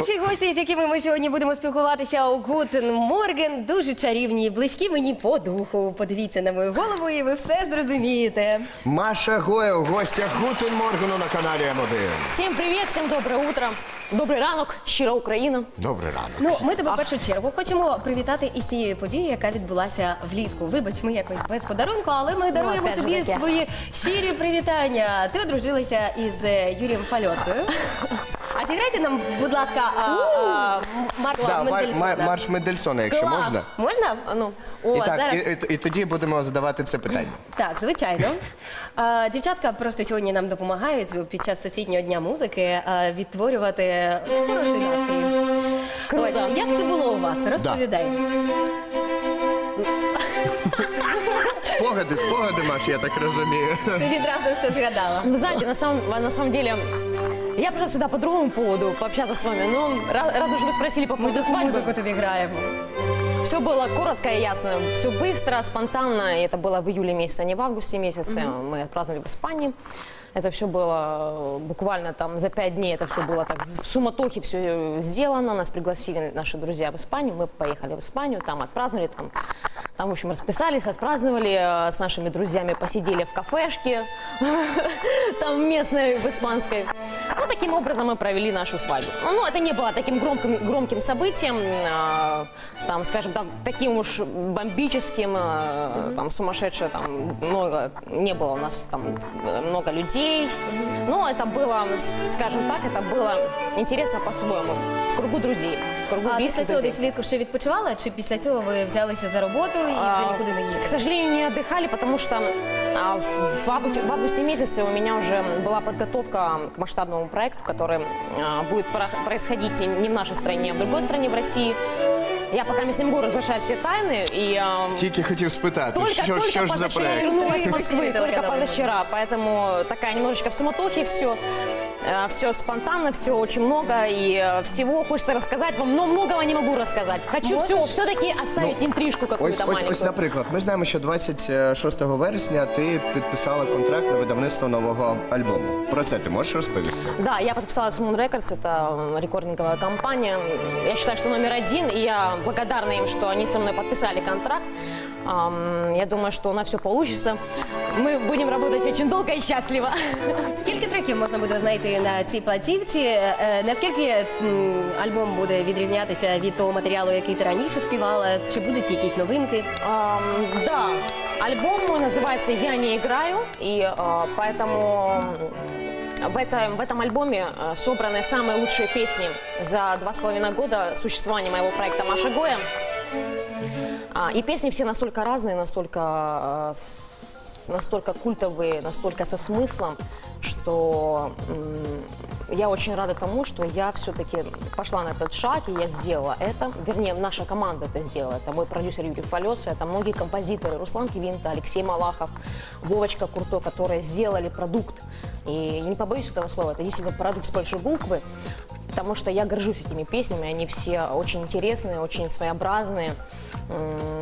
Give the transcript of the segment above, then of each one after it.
Наші гості, з якими ми сьогодні будемо спілкуватися у Гутен Морген, дуже чарівні, близькі мені по духу. Подивіться на мою голову, і ви все зрозумієте. Маша Гоя в гостях Гутен Моргену на каналі М1. Всім привіт, всім добре утро, добрий ранок, щира Україна. Добрий ранок. Ну, ми тебе в першу чергу хочемо привітати із тією подією, яка відбулася влітку. Вибач, ми якось без подарунку, але ми даруємо опять тобі таке. свої щирі привітання. Ти одружилася із е, Юрієм Фальосою. А зіграйте нам, будь ласка, а, а, Марка Да, мар- Мендельсона. мар- марш Мендельсона, якщо Клас. можна. Можна? А ну. О, І так, зараз. і, і, і тоді будемо задавати це питання. Так, звичайно. А, Дівчатка просто сьогодні нам допомагають під час Всесвітнього дня музики а, відтворювати хороший настрій. Круто. Ось, як це було у вас? Розповідай. Спогади, спогади, Маш, я так розумію. Ти відразу все згадала. Вы знаете, на самом, на самом деле, я пришла сюда по другому поводу, пообщаться с вами. Но раз, раз уж вы спросили по поводу музику свадьбы, тобі граємо. все было коротко и ясно, все быстро, спонтанно. И это было в июле месяце, а не в августе месяце. Мы отпраздновали в Испании. Это все было э, буквально там за пять дней, это все было так в суматохе все сделано. Нас пригласили наши друзья в Испанию, мы поехали в Испанию, там отпраздновали, там, там в общем, расписались, отпраздновали, э, с нашими друзьями посидели в кафешке, там местной, в испанской. Ну, таким образом мы провели нашу свадьбу. Ну, это не было таким громким, громким событием, а, там, скажем, там, таким уж бомбическим, а, там, сумасшедшее, там, много, не было у нас там э, много людей. Но это было, скажем так, это было интересно по-своему, в кругу друзей, кругу А після близких цього друзей. десь влітку ще відпочивала, чи після цього ви взялися за роботу і вже А, нікуди не К їздили? сожалению, не отдыхали, потому что а, в, в авгу- в августе месяце у меня уже была подготовка к масштабному проекту, который а, будет про- происходить не в нашей стране, а в другой стране, в России. Я пока не могу разглашать все тайны, и а, Тільки хотів спитати, только, що, только що ж за позавчера проект? вернулась из Москвы, только Телеканал позавчера, поэтому такая немножечко в суматохе все. Все спонтанно, все очень много, и э, всего хочется рассказать вам, но многого не могу рассказать. Хочу все, все-таки оставить интрижку Ось, какую-то ось, маленькую. ось, наприклад, ми знаємо, що 26 вересня ти підписала контракт на видавництво нового альбому. Про це ти можеш розповісти? Да, я подписалась в Moon Records, это рекординговая компания. Я считаю, что номер один, и я благодарна им, что они со мной подписали контракт. Ам, Я думаю, что у нас все получится. Мы будем работать очень долго и счастливо. Скільки треків можна буде знайти на цій платівці? Е, Наскільки м, альбом буде відрізнятися від того матеріалу, який ти раніше співала? Чи будуть якісь новинки? Ам, Да, альбом мой называется «Я не играю», и а, поэтому м, в, этом в этом альбоме а, собраны самые лучшие песни за два с половиной года существования моего проекта «Маша Гоя». А, И песни все настолько разные, настолько, а, настолько культовые, настолько со смыслом, что я очень рада тому, что я все-таки пошла на этот шаг, и я сделала это. Вернее, наша команда это сделала. Это мой продюсер Юрий Фалеса, это многие композиторы, Руслан Кивинта, Алексей Малахов, Вовочка Курто, которые сделали продукт. И не побоюсь этого слова, это действительно продукт с большой буквы, потому что я горжусь этими песнями, они все очень интересные, очень своеобразные,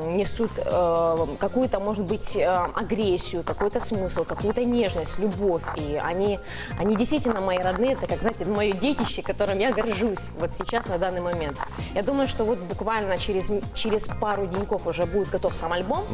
несут э, какую-то, может быть, э, агрессию, какой-то смысл, какую-то нежность, любовь. И они, они действительно мои родные, это, как, знаете, мое детище, которым я горжусь вот сейчас, на данный момент. Я думаю, что вот буквально через, м- через пару деньков уже будет готов сам альбом,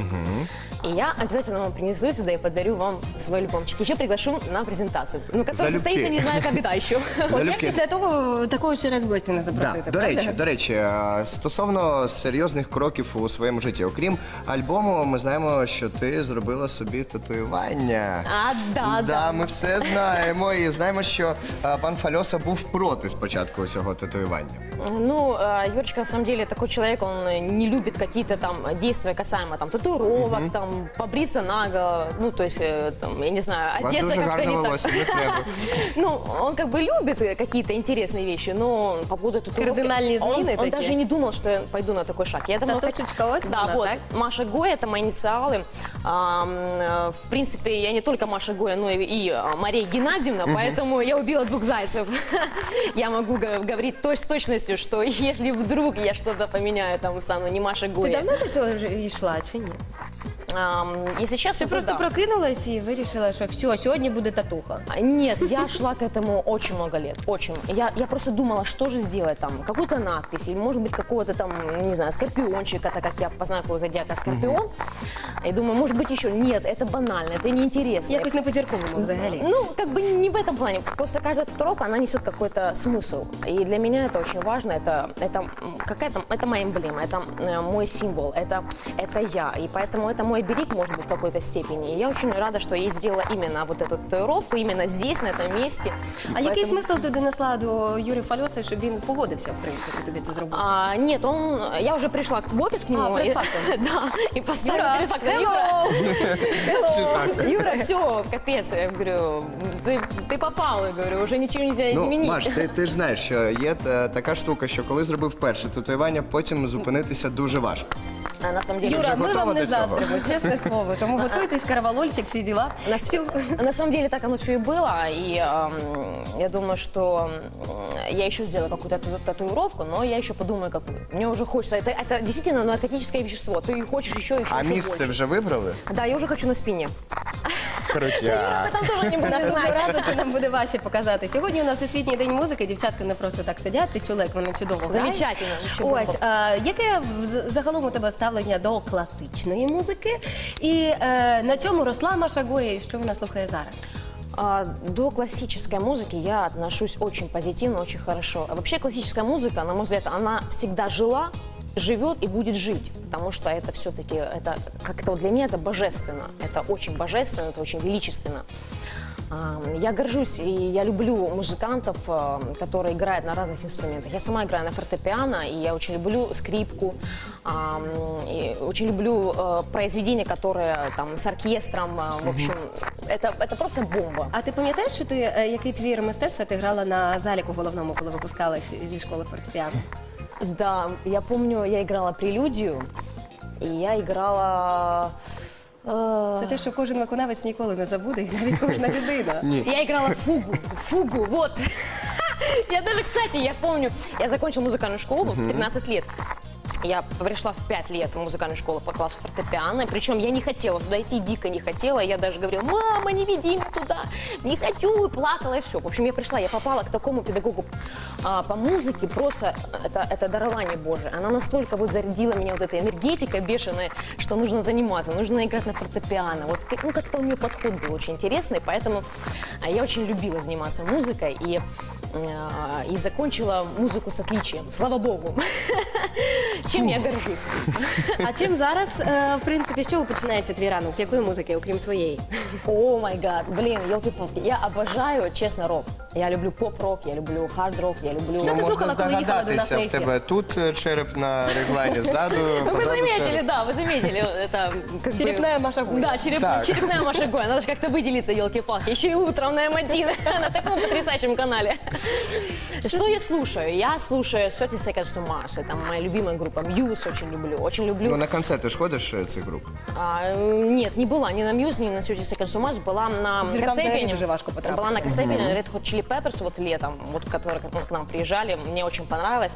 и я обязательно вам принесу сюда и подарю вам свой альбомчик. Еще приглашу на презентацию, ну, которая Залюбки. состоится не знаю когда еще. От як Залюбки. після того такого ще раз гості не запросити? Да. До правда? речі, до речі, е, стосовно серйозних кроків у своєму житті, окрім альбому, ми знаємо, що ти зробила собі татуювання. А, да, да. ми все знаємо. І знаємо, що е, пан Фальоса був проти спочатку цього татуювання. Ну, э, Юрочка, на самом деле, такой человек, он э, не любит какие-то там действия касаемо там татуировок, там побриться наголо, ну, то есть, э, там, я не знаю, У вас одеться дуже как-то гарне не так. волосся, не треба. Ну, он как бы любит э, какие-то интересные вещи, но по поводу татуировки... Кардинальные он, измены он такие? даже не думал, что я пойду на такой шаг. Я давно Татушечка хот- ось Да, вот. так? Маша Гоя, это мои инициалы. Э, В принципе, я не только Маша Гоя, но и, и а, Мария Геннадьевна, поэтому я убила двух зайцев. Я могу говорить точ- с точностью, что если вдруг я что-то поменяю, там стану не Маша Гоя. давно до цього йшла чи ні? ам, если честно, Ти то просто да. прокинулась і вирішила, що все, сьогодні буде татуха. А, Нет, я шла к этому очень много лет, очень. Я, я просто думала, что же сделать там, какую-то надпись, или может быть какого-то там, не знаю, скорпиончика, так как я по знаку зодиака скорпион. И думаю, может быть еще, нет, это банально, это неинтересно. Якось не по-зірковому взагалі. Ну, как бы не в этом плане. Просто каждая татуировка, она несет какой-то смысл. И для меня это очень важно. Это, это м, какая-то, это моя эмблема, это э, мой символ, это, это я. И поэтому это мой берег, может быть, в какой-то степени. И я очень рада, что я сделала именно вот эту татуировку, именно здесь, на этом месте. А який Поэтому- смисл ти донесла до Юрія Фальоса, щоб він погодився, в принципі, тобі це зробити? А, нет, он, я уже пришла в офис к нему. А, перед и- фактом. да, и поставила Юра, перед фактом. hello! Юра, hello. Чи так? Юра, все, капец. Я говорю, ты, ты попал, я говорю, уже ничего нельзя Ну, изменить. Маш, ти, ти ж знаєш, що є е, така штука, що коли зробив перше татуювання, потім зупинитися дуже важко. А на самом деле, Юра, вже ми готова вам не до цього? заздримо, чесне слово. Тому готуйтесь, каравалольчик, всі діла. на, Всю- на самом деле так оно все и было, и эм, я думаю, что м, я еще сделаю какую-то тату- татуировку, но я еще подумаю, какую. Мне уже хочется, это, это действительно наркотическое вещество, ты хочешь еще, еще, А еще місце больше. вже вибрали? Да, я уже хочу на спине. Крутя. Там тоже не буду Наступного знать. разу це нам буде важче показати. Сьогодні у нас Всесвітній день музики, дівчатка не просто так сидять, ти чула, як вони чудово грають. Замечательно. бомба. Ось, а, яке в- загалом у тебе ставлення до класичної музики? І е, на чому росла Маша Гоя і що вона слухає зараз? А, До классической музыки я отношусь очень позитивно, очень хорошо. А вообще классическая музыка, на мой взгляд, она всегда жила, живет и будет жить, потому что это все-таки, это как-то вот для меня это божественно, это очень божественно, это очень величественно. А, Я горжусь и я люблю музыкантов, а, которые играют на разных инструментах. Я сама играю на фортепиано, и я очень люблю скрипку, а, м, и очень люблю э, произведения, которые там с оркестром, а, в общем, это, это просто бомба. А ти пам'ятаєш, що ти е, який твір мистецтва ти грала на заліку головному, коли випускалась зі школи фортепіано? Да, я помню, я играла прелюдию, и я играла... э, Це те, що кожен виконавець ніколи не забуде, і навіть кожна людина. Я играла фугу, фугу, вот. Я даже, кстати, я помню, я закончила музыкальную школу в 13 лет. Я пришла в 5 лет в музыкальную школу по классу фортепиано. Причем я не хотела туда идти, дико не хотела. Я даже говорила, мама, не веди меня туда, не хочу, и плакала, и все. В общем, я пришла, я попала к такому педагогу а, по музыке, просто это, это дарование Божие. Она настолько вот зарядила меня вот этой энергетикой бешеной, что нужно заниматься, нужно играть на фортепиано. Вот ну, как-то у нее подход был очень интересный, поэтому а, я очень любила заниматься музыкой и, а, и закончила музыку с отличием, слава богу. Чем я горжусь. А чим зараз, е, в принципі, з чого починається твій ранок? З якої музики, окрім своєї? О май гад, блин, елки-палки, я обожаю, честно, рок. Я люблю поп-рок, я люблю хард-рок, я люблю... Що Ну, ти можна слухала, коли їхала до нас здогадатися, на в ефір? тебе тут е, череп на реглані, ззаду, Ну, вы позаду заметили, череп. да, вы заметили, это как бы- Черепная Маша Гуя. Да, череп- Так. черепная Маша Гуя, надо же как-то выделиться, елки-палки. Еще и утром на М1, на таком потрясающем канале. Что я слушаю? Я слушаю 30 Seconds to Mars, это моя любимая группа, Muse очень люблю, очень люблю. Ну, на концерти ж ходиш е, цих груп? А, э, нет, не была ни на Muse, ни на 30 Seconds to Mars, была на Зрикам взагалі Касепине. дуже важко потрапити. Была на Касепине, Red Hot Chili Peppers вот летом, вот которые к к нам приезжали, мне очень понравилось.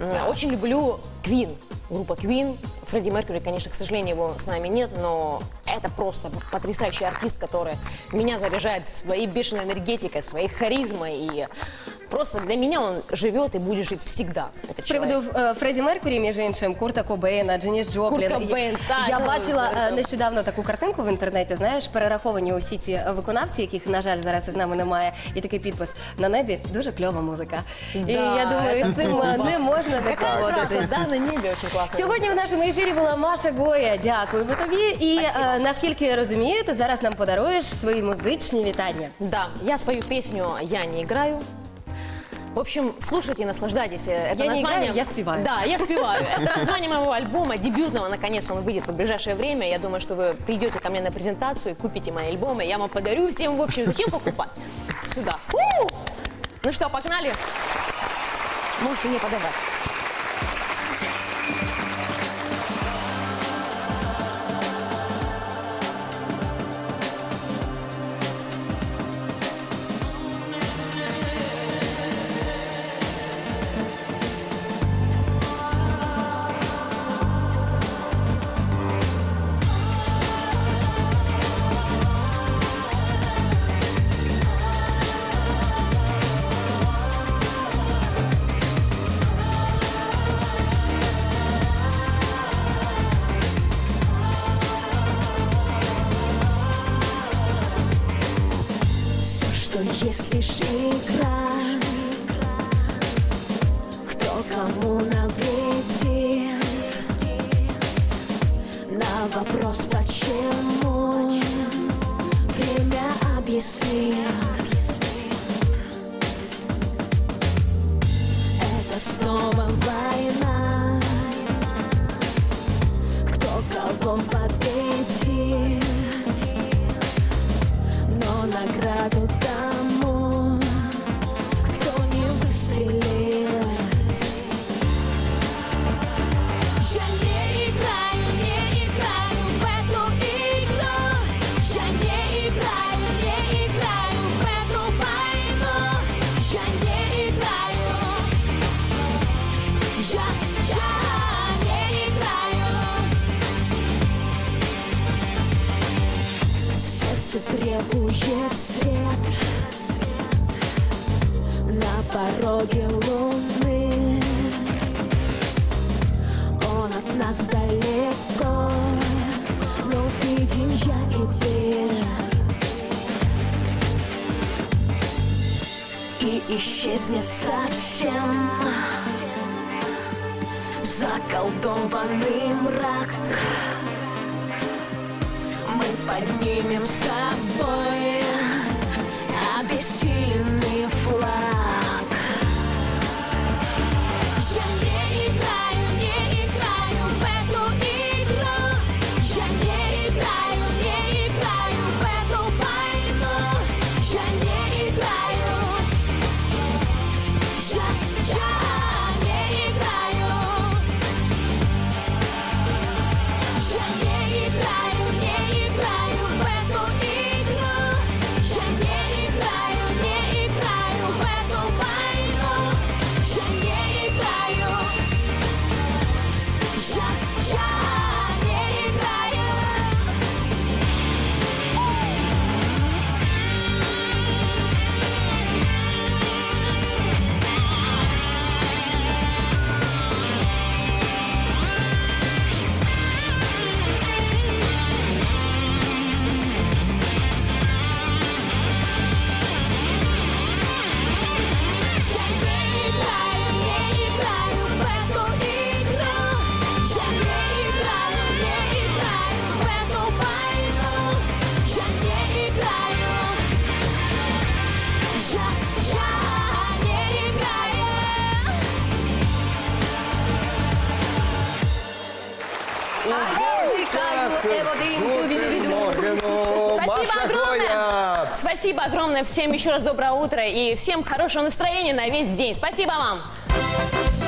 М, Очень люблю Queen, группа Queen. Фредди Меркьюри, конечно, к сожалению, его с нами нет, но это просто потрясающий артист, который меня заряжает своей бешеной энергетикой, своей харизмой. И просто для меня он живет и будет жить всегда. этот З приводу человек. е, Фредді Меркурі, між іншим, Курта Кобейна, Дженіс Джоплін. Курт Кобейн, так, Я це бачила дуже е, нещодавно таку картинку в інтернеті. Знаєш, перераховані усі ці е, виконавці, яких на жаль зараз із нами немає, і такий підпис на небі дуже кльова музика. і Да, я думаю, це з цим е, бомба. не можна не Какая погодитись. краса, да, на небе очень классно. Сьогодні у нашому ефірі була Маша Гоя. Дякуємо тобі. І Спасибо. е, наскільки я розумію, ти зараз нам подаруєш свої музичні вітання. Да, я спою песню «Я не играю». В общем, слушайте и наслаждайтесь. Это Я не название... играю, я спеваю. Да, я спеваю. Это название моего альбома, дебютного, наконец он выйдет в ближайшее время. Я думаю, что вы придете ко мне на презентацию и купите мои альбомы. Я вам подарю всем, в общем, зачем покупать? Сюда. Фу! Ну что, погнали? Можете мне подавать. Если ж игра, кто кому навредит? На вопрос почему? Время объяснит. исчезнет совсем. Заколдованный мрак. Мы поднимем с тобой обессилие Спасибо огромное! Спасибо огромное всем еще раз доброе утро и всем хорошего настроения на весь день. Спасибо вам!